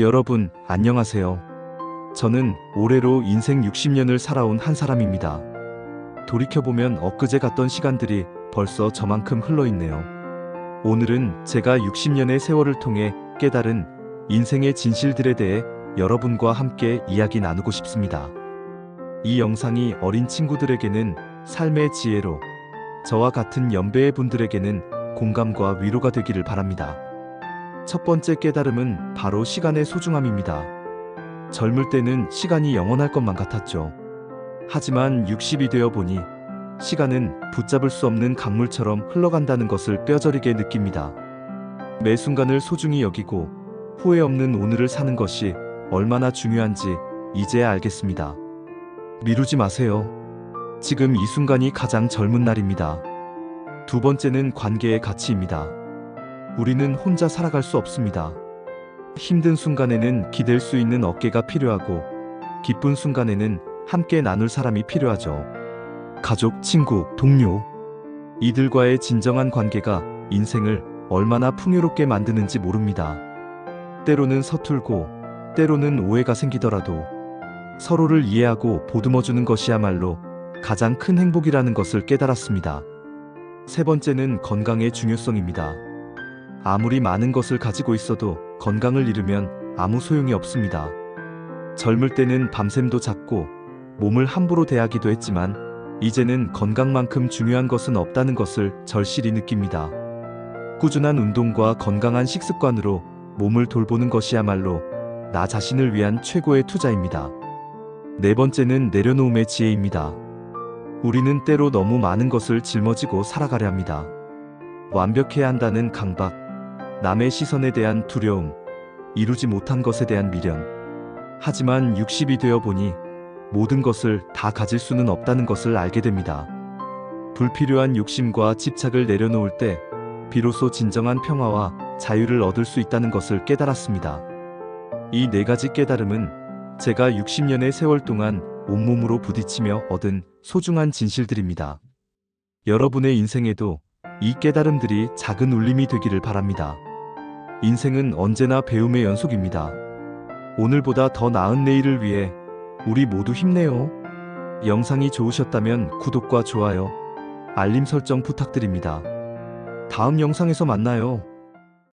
여러분, 안녕하세요. 저는 올해로 인생 60년을 살아온 한 사람입니다. 돌이켜보면 엊그제 갔던 시간들이 벌써 저만큼 흘러있네요. 오늘은 제가 60년의 세월을 통해 깨달은 인생의 진실들에 대해 여러분과 함께 이야기 나누고 싶습니다. 이 영상이 어린 친구들에게는 삶의 지혜로, 저와 같은 연배의 분들에게는 공감과 위로가 되기를 바랍니다. 첫 번째 깨달음은 바로 시간의 소중함입니다. 젊을 때는 시간이 영원할 것만 같았죠. 하지만 60이 되어 보니 시간은 붙잡을 수 없는 강물처럼 흘러간다는 것을 뼈저리게 느낍니다. 매 순간을 소중히 여기고 후회 없는 오늘을 사는 것이 얼마나 중요한지 이제야 알겠습니다. 미루지 마세요. 지금 이 순간이 가장 젊은 날입니다. 두 번째는 관계의 가치입니다. 우리는 혼자 살아갈 수 없습니다. 힘든 순간에는 기댈 수 있는 어깨가 필요하고 기쁜 순간에는 함께 나눌 사람이 필요하죠. 가족, 친구, 동료. 이들과의 진정한 관계가 인생을 얼마나 풍요롭게 만드는지 모릅니다. 때로는 서툴고, 때로는 오해가 생기더라도 서로를 이해하고 보듬어주는 것이야말로 가장 큰 행복이라는 것을 깨달았습니다. 세 번째는 건강의 중요성입니다. 아무리 많은 것을 가지고 있어도 건강을 잃으면 아무 소용이 없습니다. 젊을 때는 밤샘도 잤고 몸을 함부로 대하기도 했지만 이제는 건강만큼 중요한 것은 없다는 것을 절실히 느낍니다. 꾸준한 운동과 건강한 식습관으로 몸을 돌보는 것이야말로 나 자신을 위한 최고의 투자입니다. 네 번째는 내려놓음의 지혜입니다. 우리는 때로 너무 많은 것을 짊어지고 살아가려 합니다. 완벽해야 한다는 강박, 남의 시선에 대한 두려움, 이루지 못한 것에 대한 미련. 하지만 60이 되어 보니 모든 것을 다 가질 수는 없다는 것을 알게 됩니다. 불필요한 욕심과 집착을 내려놓을 때 비로소 진정한 평화와 자유를 얻을 수 있다는 것을 깨달았습니다. 이 네 가지 깨달음은 제가 60년의 세월 동안 온몸으로 부딪히며 얻은 소중한 진실들입니다. 여러분의 인생에도 이 깨달음들이 작은 울림이 되기를 바랍니다. 인생은 언제나 배움의 연속입니다. 오늘보다 더 나은 내일을 위해 우리 모두 힘내요. 영상이 좋으셨다면 구독과 좋아요, 알림 설정 부탁드립니다. 다음 영상에서 만나요.